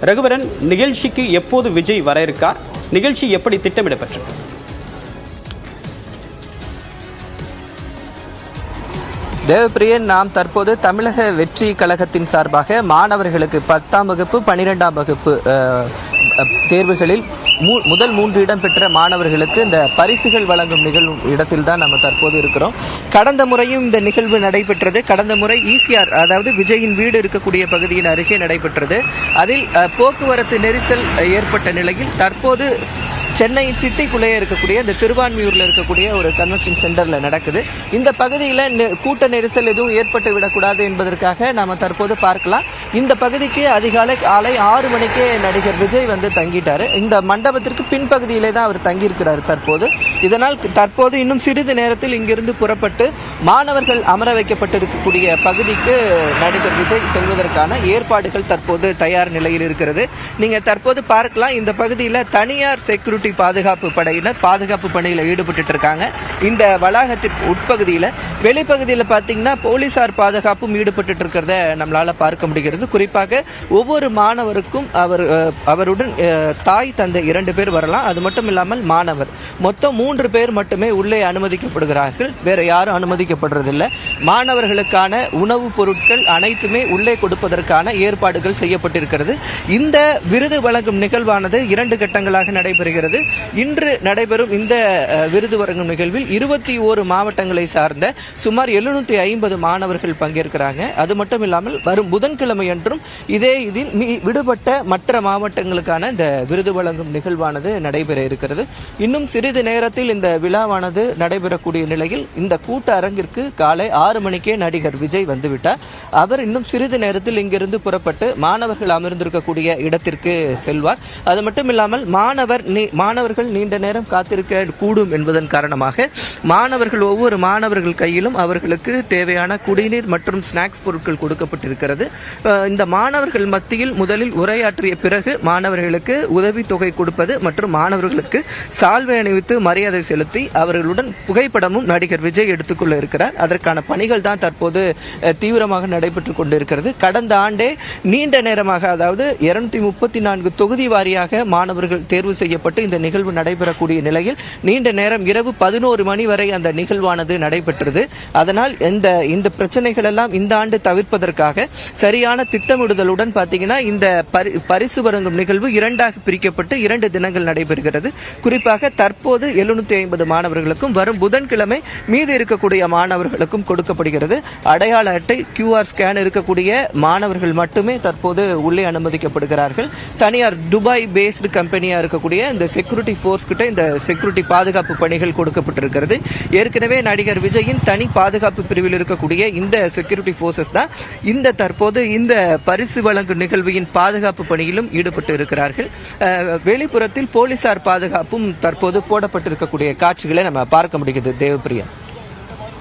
ரகுவரன் நிகழ்ச்சிக்கு எப்போது விஜய் வர இருக்கார்? நிகழ்ச்சி எப்படி திட்டமிடப்பட்டது தேவப்பிரியன் நாம் தற்போது தமிழக வெற்றி கழகத்தின் சார்பாக மாணவர்களுக்கு பத்தாம் வகுப்பு பன்னிரெண்டாம் வகுப்பு தேர்வுகளில் மூ- முதல் மூன்று இடம் பெற்ற மாணவர்களுக்கு இந்த பரிசுகள் வழங்கும் நிகழ்வு இடத்தில் தான் நம்ம தற்போது இருக்கிறோம். கடந்த முறையும் இந்த நிகழ்வு நடைபெற்றது. கடந்த முறை ஈசிஆர் அதாவது விஜயின் வீடு இருக்கக்கூடிய பகுதியின் அருகே நடைபெற்றது. அதில் போக்குவரத்து நெரிசல் ஏற்பட்ட நிலையில் தற்போது சென்னையின் சிட்டிக்குள்ளேயே இருக்கக்கூடிய இந்த திருவான்மியூரில் இருக்கக்கூடிய ஒரு கன்வென்ஷன் சென்டரில் நடக்குது. இந்த பகுதியில் கூட்ட நெரிசல் எதுவும் ஏற்பட்டு விடக்கூடாது என்பதற்காக நாம் தற்போது பார்க்கலாம். இந்த பகுதிக்கு அதிகாலை காலை ஆறு மணிக்கே நடிகர் விஜய் வந்து தங்கிட்டார். இந்த மண்டபத்திற்கு பின்பகுதியிலே தான் அவர் தங்கியிருக்கிறார் தற்போது. இதனால் தற்போது இன்னும் சிறிது நேரத்தில் இங்கிருந்து புறப்பட்டு மாணவர்கள் அமர வைக்கப்பட்டிருக்கக்கூடிய பகுதிக்கு நடிகர் விஜய் செல்வதற்கான ஏற்பாடுகள் தற்போது தயார் நிலையில் இருக்கிறது. நீங்கள் தற்போது பார்க்கலாம். இந்த பகுதியில் தனியார் செக்யூரிட்டி பாதுகாப்பு படையினர் பாதுகாப்பு பணியில் ஈடுபட்டு இருக்காங்க. இந்த வளாகத்திற்கு உட்பகுதியில் வெளிப்பகுதியில் பார்த்தீங்கன்னா போலீசார் பாதுகாப்பும் ஈடுபட்டு இருக்கிறத நம்மளால் பார்க்க முடிகிறது. குறிப்பாக ஒவ்வொரு மாணவருக்கும் அவர் அவருடன் தாய் தந்தை இரண்டு பேர் வரலாம். அது மட்டும் இல்லாமல் மாணவர். மொத்தம் மூன்று பேர் மட்டுமே உள்ளே அனுமதிக்கப்படுகிறார்கள். வேற யாரும் அனுமதிக்கப்படுறதில்லை. மாணவர்களுக்கான உணவுப் பொருட்கள் அனைத்துமே உள்ளே கொடுப்பதற்கான ஏற்பாடுகள் செய்யப்பட்டிருக்கிறது. இந்த விருது வழங்கும் நிகழ்வானது இரண்டு கட்டங்களாக நடைபெறுகிறது. இன்று நடைபெறும் இந்த விருது வழங்கும் நிகழ்வில் இருபத்தி ஓரு மாவட்டங்களை சார்ந்த சுமார் எழுநூத்தி ஐம்பது மாணவர்கள் பங்கேற்கிறாங்க. அது மட்டும் இல்லாமல் வரும் புதன்கிழமை அன்றும் இதே இதில் விடுபட்ட மற்ற மாவட்டங்களுக்கான இந்த விருது வழங்கும் நிகழ்வானது நடைபெற இருக்கிறது. இன்னும் சிறிது நேரத்தில் இந்த விழாவானது நடைபெறக்கூடிய நிலையில் இந்த கூட்ட அரங்கிற்கு காலை ஆறு மணிக்கே நடிகர் விஜய் வந்துவிட்டார். அவர் இன்னும் சிறிது நேரத்தில் இங்கிருந்து புறப்பட்டு மாணவர்கள் அமர்ந்திருக்கக்கூடிய இடத்திற்கு செல்வார். அது மட்டும் இல்லாமல் மாணவர் நீ- மாணவர்கள் நீண்ட நேரம் காத்திருக்க கூடும் என்பதன் காரணமாக மாணவர்கள் ஒவ்வொரு மாணவர்கள் கையிலும் அவர்களுக்கு தேவையான குடிநீர் மற்றும் ஸ்நாக்ஸ் பொருட்கள் கொடுக்கப்பட்டிருக்கிறது. இந்த மாணவர்கள் மத்தியில் முதலில் உரையாற்றிய பிறகு மாணவர்களுக்கு உதவித்தொகை கொடுப்பது மற்றும் மாணவர்களுக்கு சால்வை அணிவித்து மரியாதை செலுத்தி அவர்களுடன் புகைப்படமும் நடிகர் விஜய் எடுத்துக்கொள்ள இருக்கிறார். அதற்கான பணிகள் தான் தற்போது தீவிரமாக நடைபெற்றுக் கொண்டிருக்கிறது. கடந்த ஆண்டே நீண்ட நேரமாக அதாவது இருநூத்தி முப்பத்தி நான்கு தொகுதி வாரியாக மாணவர்கள் தேர்வு செய்யப்பட்டு இந்த நிகழ்வு நடைபெறக்கூடிய நிலையில் நீண்ட நேரம் இரவு பதினோரு மணி வரை அந்த நிகழ்வானது நடைபெற்றது. அதனால் இந்த இந்த பிரச்சனைகள் எல்லாம் இந்த ஆண்டு தவிர்ப்பதற்காக சரியான திட்டமிடுதலுடன் பார்த்தீங்கன்னா இந்த பரி- பரிசு வழங்கும் நிகழ்வு இரண்டாக பிரிக்கப்பட்டு இரண்டு தினங்கள் நடைபெறுகிறது. குறிப்பாக தற்போது எழுநூத்தி ஐம்பது மாணவர்களுக்கும் வரும் புதன்கிழமை மீது இருக்கக்கூடிய மாணவர்களுக்கும் கொடுக்கப்படுகிறது. அடையாள அட்டை கியூஆர் ஸ்கேன் இருக்கக்கூடிய மாணவர்கள் மட்டுமே தற்போது உள்ளே அனுமதிக்கப்படுகிறார்கள். தனியார் துபாய் பேஸ்டு கம்பெனியா இருக்கக்கூடிய இந்த செக்யூரிட்டி ஃபோர்ஸ் கிட்ட இந்த செக்யூரிட்டி பாதுகாப்பு பணிகள் கொடுக்கப்பட்டிருக்கிறது. ஏற்கனவே நடிகர் விஜயின் தனி பாதுகாப்பு பிரிவில் இருக்கக்கூடிய இந்த செக்யூரிட்டி ஃபோர்ஸஸ் தான் இந்த தற்போது இந்த பரிசு வழங்கும் நிகழ்வின் பாதுகாப்பு பணியிலும் ஈடுபட்டு இருக்கிறார்கள். வெளிப்புறத்தில் போலீசார் பாதுகாப்பும் தற்போது போடப்பட்டிருக்கக்கூடிய காட்சிகளை நம்ம பார்க்க முடிகிறது. தேவப்பிரியா.